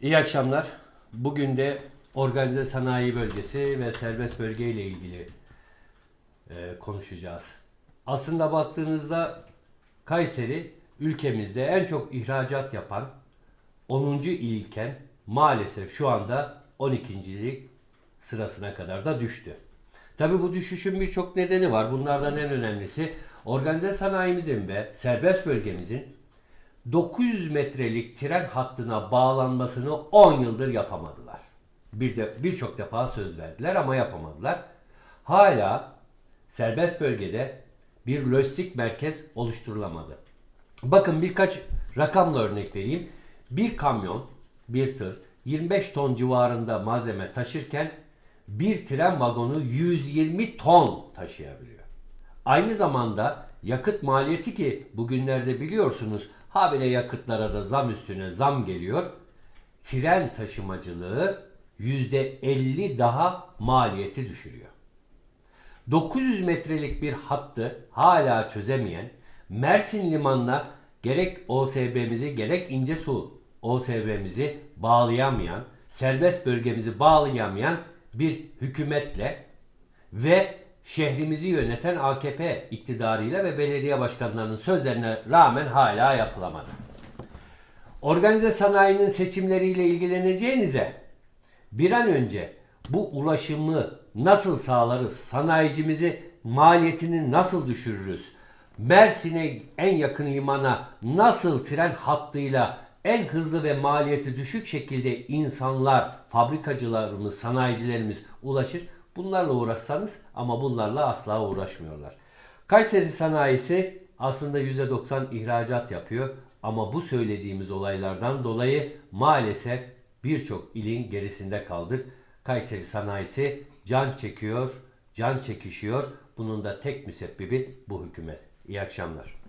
İyi akşamlar. Bugün de organize sanayi bölgesi ve serbest bölge ile ilgili e, konuşacağız. Aslında baktığınızda Kayseri ülkemizde en çok ihracat yapan 10. ilken maalesef şu anda 12. sırasına kadar da düştü. Tabii bu düşüşün birçok nedeni var. Bunlardan en önemlisi organize sanayimizin ve serbest bölgemizin 900 metrelik tren hattına bağlanmasını 10 yıldır yapamadılar. Bir de birçok defa söz verdiler ama yapamadılar. Hala serbest bölgede bir lojistik merkez oluşturulamadı. Bakın birkaç rakamla örnek vereyim. Bir kamyon, bir tır 25 ton civarında malzeme taşırken bir tren vagonu 120 ton taşıyabiliyor. Aynı zamanda yakıt maliyeti ki bugünlerde biliyorsunuz habire yakıtlara da zam üstüne zam geliyor. Tren taşımacılığı %50 daha maliyeti düşürüyor. 900 metrelik bir hattı hala çözemeyen Mersin limanına gerek OSB'mizi gerek İncesu OSB'mizi bağlayamayan, serbest bölgemizi bağlayamayan bir hükümetle ve şehrimizi yöneten AKP iktidarıyla ve belediye başkanlarının sözlerine rağmen hala yapılamadı. Organize sanayinin seçimleriyle ilgileneceğinize bir an önce bu ulaşımı nasıl sağlarız? Sanayicimizi maliyetini nasıl düşürürüz? Mersin'e en yakın limana nasıl tren hattıyla en hızlı ve maliyeti düşük şekilde insanlar, fabrikacılarımız, sanayicilerimiz ulaşır? Bunlarla uğraşsanız ama bunlarla asla uğraşmıyorlar. Kayseri sanayisi aslında %90 ihracat yapıyor ama bu söylediğimiz olaylardan dolayı maalesef birçok ilin gerisinde kaldık. Kayseri sanayisi can çekiyor, can çekişiyor. Bunun da tek müsebbibi bu hükümet. İyi akşamlar.